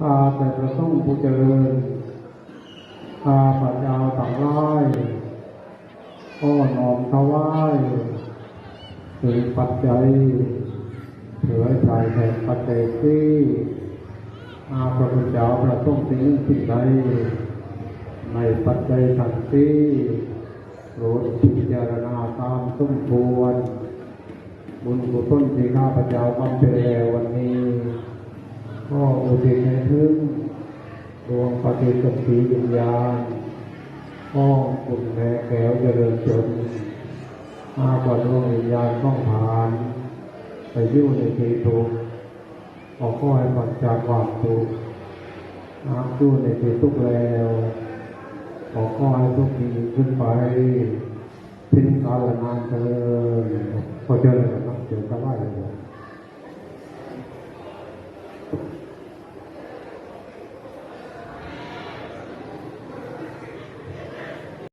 ข้าแต่พระสงฆ์ผู้เจริญข้าพระเจ้าต่างร้ายก็น้อมถวายถึงปัจจัยเผื่อใจ่ายแทนปัจจัยที่อาพระพุทธเจ้าพระสงฆ์สิ่งหนึ่งสิ่งใดในปัจจัยทั้งที่โปรดพิจารณาตามสมควรบุญกุศลที่ข้าพเจ้าบำเพ็ญแล้ววันนี้ ก็อุทิศให้ถึงดวงป ฏิสติวิญญาณห้องคุณแม่แก้วเจริญจนอาบดวงวิญญาณต้องผ่าน ไปยู่ในที่ทุกข์ขอขอให้ผ่อนจากความทุกข์อาอยู่ในที่ทุกแล้วขอกข้อให้ทุกข์ดีขึ้นไปทิ้งกาลนานเธอขอเจริญนะครับเจริญสบายเลย